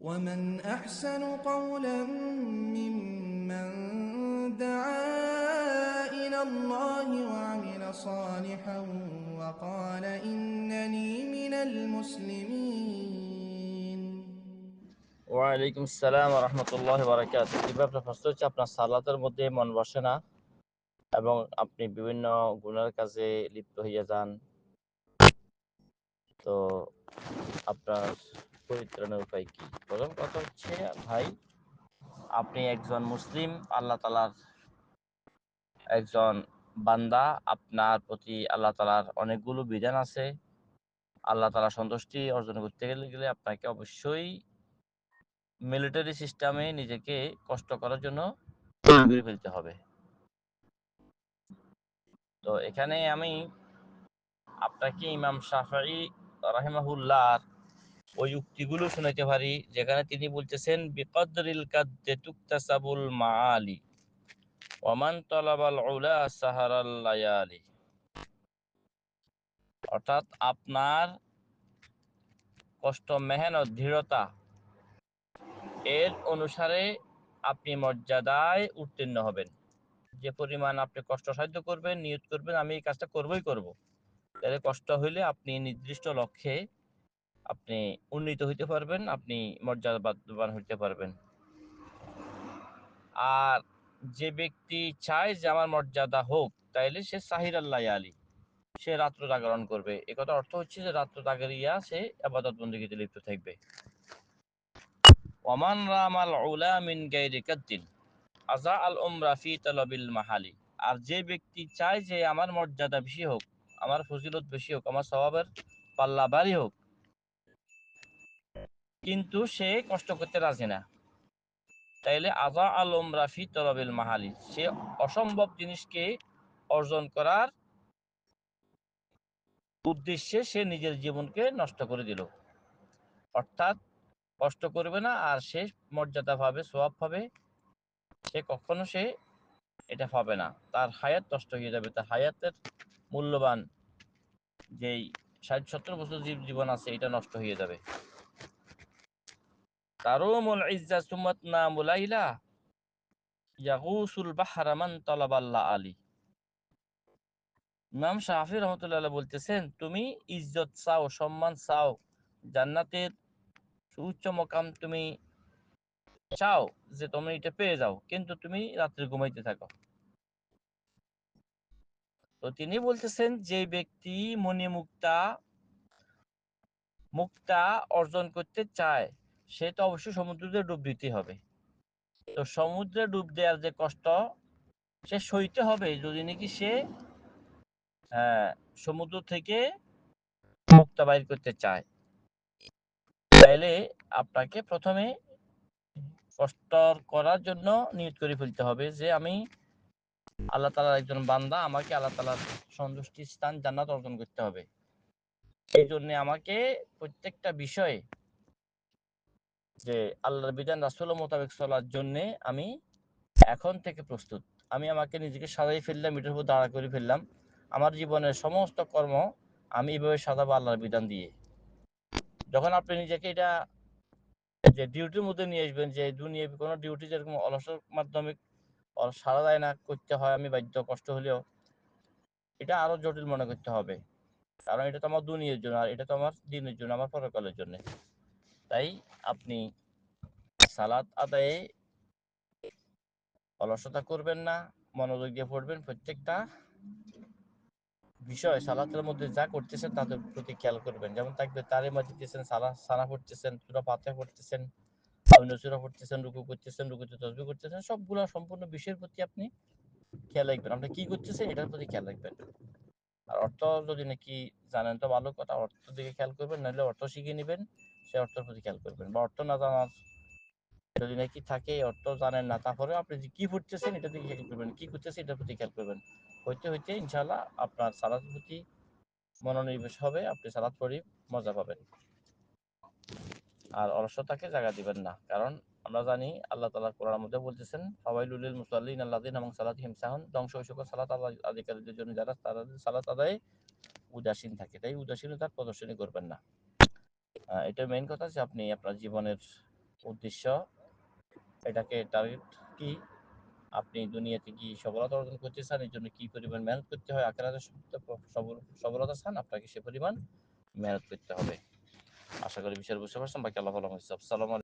ومن أحسن قولا ممن دعا إلى الله وعمل صالحا وقال إنني من المسلمين ওয়ালাইকুম আসসালাম রহমতুল্লাহ বারাকাত কিভাবে আপনার প্রশ্ন হচ্ছে আপনার সালাতের মধ্যে মন বসে না এবং আপনি বিভিন্ন গুণের কাজে লিপ্ত হয়ে যান তো আপনার পরিত্রাণের উপায় কি? প্রথম কথা হচ্ছে, ভাই, আপনি একজন মুসলিম, আল্লাহ তালার একজন বান্দা, আপনার প্রতি আল্লাহ তালার অনেকগুলো বিধান আছে। আল্লাহ তালা সন্তুষ্টি অর্জন করতে গেলে গেলে আপনাকে অবশ্যই মিলিটারি সিস্টেমে নিজেকে কষ্ট করার জন্য ফেলতে হবে। তো এখানে আমি আপনাকে ইমাম শাফাই রাহিমাহুল্লাহর ওই উক্তিগুলো শোনাইতে পারি যেখানে তিনি বলতেছেন, বিকদরিল কাদ্দে তুকতাসাবুল মাআলি ওমান তলাবাল উলা সাহারাল লায়ালি। অর্থাৎ আপনার কষ্ট, মেহনত, দৃঢ়তা, এর অনুসারে আপনি মর্যাদায় উত্তীর্ণ হবেন। যে পরিমাণ আপনি কষ্ট সাধ্য করবেন, নিয়ত করবেন, আমি এই কাজটা করবই করব। তাহলে কষ্ট হইলে আপনি নির্দিষ্ট লক্ষ্যে আপনি উন্নীত হইতে পারবেন, আপনি মর্যাদাবান হইতে পারবেন। আর যে ব্যক্তি চায় যে আমার মর্যাদা হোক, তাইলে সে সাহির আল্লাহ আলী। সে রাত্র জাগরণ করবে। এ কথা অর্থ হচ্ছে যে রাত্র জাগরিয়া সে আবাদত বন্দীতে লিপ্ত থাকবে। ওমান রামাল উলা মিন গাইরি কাদ্দিন, আজা আল উমরা ফি তালাবিল মাহালি। আর যে ব্যক্তি চায় যে আমার মর্যাদা বেশি হোক, আমার ফজিলত বেশি হোক, আমার স্বভাবের পাল্লা বাড়ি হোক কিন্তু সে কষ্ট করতে রাজি না। তাইলে আজা আলম রাফি তালাবিল মাহালি, সে অসম্ভব জিনিসকে অর্জন করার উদ্দেশ্যে সে নিজের জীবনকে নষ্ট করে দিল। অর্থাৎ কষ্ট করবে না, আর সে মর্যাদা পাবে সোয়াব পাবে। সে কখনো সে এটা পাবে না। তার হায়াত নষ্ট হয়ে যাবে। তার হায়াতের মূল্যবান যেই ষাট সত্তর বছর জীব জীবন আছে, এটা নষ্ট হয়ে যাবে। তারুমুল ইজ্জা সুমাত তলাবাল্লা আলী। রহমতুল্লাহ বলতেছেন, তুমি ইজ্জত চাও, সম্মান চাও, জান্নাতের মকাম তুমি চাও যে তুমি এটা পেয়ে যাও, কিন্তু তুমি রাত্রে ঘুমাইতে থাকো। তো তিনি বলতেছেন, যে ব্যক্তি মনে মুক্তা মুক্তা অর্জন করতে চায় সে তো অবশ্যই সমুদ্রে ডুব দিতে হবে। তো সমুদ্রে ডুব দেওয়ার যে কষ্ট, সে সইতে হবে যদি নাকি সে সমুদ্র থেকে মুক্তা বাইর করতে চায়। তাইলে আপনাকে প্রথমে কষ্ট করার জন্য নিয়ত করে ফেলতে হবে যে আমি আল্লাহ তালার একজন বান্দা, আমাকে আল্লাহ তালার সন্তুষ্টি স্থান জান্নাত অর্জন করতে হবে। এই জন্য আমাকে প্রত্যেকটা বিষয়ে যে আল্লাহর বিধান রাসুল মোতাবেক চলার জন্য আমি এখন থেকে প্রস্তুত। আমি আমাকে নিজেকে সাজাই ফেললাম এটার উপর দাঁড়া করে ফেললাম। আমার জীবনের সমস্ত কর্ম আমি এইভাবে সাজাবো আল্লাহর বিধান দিয়ে। যখন আপনি নিজেকে এটা যে ডিউটির মধ্যে নিয়ে আসবেন, যে দুনিয়া কোনো ডিউটি যেরকম অলসের মাধ্যমে সারা যায় না, করতে হয়, আমি বাধ্য, কষ্ট হলেও এটা আরও জটিল মনে করতে হবে। কারণ এটা তো আমার দুনিয়ার জন্য, আর এটা তো আমার দিনের জন্য, আমার পরকালের জন্য। তাই আপনি সালাত আদায়ে অলসতা করবেন না, মনোযোগ দিয়ে পড়বেন। প্রত্যেকটা বিষয় সালাতের মধ্যে যা করতেছেন তাদের প্রতি খেয়াল করবেন। যেমন থাকবে তারে মাজিতেছেন সালা সানা পড়তেছেন, সুরা পাতে পড়তেছেন অন্য সুরা পড়তেছেন, রুকু করতেছেন, রুকুতে তসবি করতেছেন, সবগুলো সম্পূর্ণ বিষয়ের প্রতি আপনি খেয়াল রাখবেন। আপনি কি করতেছেন এটার প্রতি খেয়াল রাখবেন। আর অর্থ যদি নাকি জানেন, তো ভালো কথা, অর্থ দিকে খেয়াল করবেন, নাহলে অর্থ শিখে নেবেন। সে অর্থের প্রতি খেয়াল করবেন বা অর্থ না জানার যদি নাকি থাকে, অর্থ জানেন না তারপরে আপনি যে কি পড়তেছেন এটা দিকে খেয়াল করবেন, কি করতেছেন এটার প্রতি খেয়াল করবেন। হইতে হইতে ইনশাল্লাহ আপনার সালাতের প্রতি মনোনিবেশ হবে, আপনি সালাত পড়ি মজা পাবেন। আর অলসতাকে জায়গা দিবেন না, কারণ আমরা জানি আল্লাহ তালা কোরআনের মধ্যে বলতেছেন, ফাওয়াইলুল মুসাল্লিন আল্লাদিন এবং সালাত হিমসাহন ধ্বংস হইসক সালাত আল্লাহ আধিকারীদের জন্য যারা তারা সালাত আদায়ে উদাসীন থাকে, তাই উদাসীনতার প্রদর্শনী করবেন না। এটা মেইন কথা যে আপনি আপনার জীবনের উদ্দেশ্য, এটাকে টার্গেট কি, আপনি দুনিয়াতে কি সফলতা অর্জন করতে চান, এর জন্য কি পরিমাণ মেহনত করতে হয় আকারে সফল- সফলতা চান, আপনাকে সে পরিমাণ মেহনত করতে হবে। আশা করি বিষয়ের বুঝতে পারছেন। বাকি আল্লাহ ভালো আসসালামু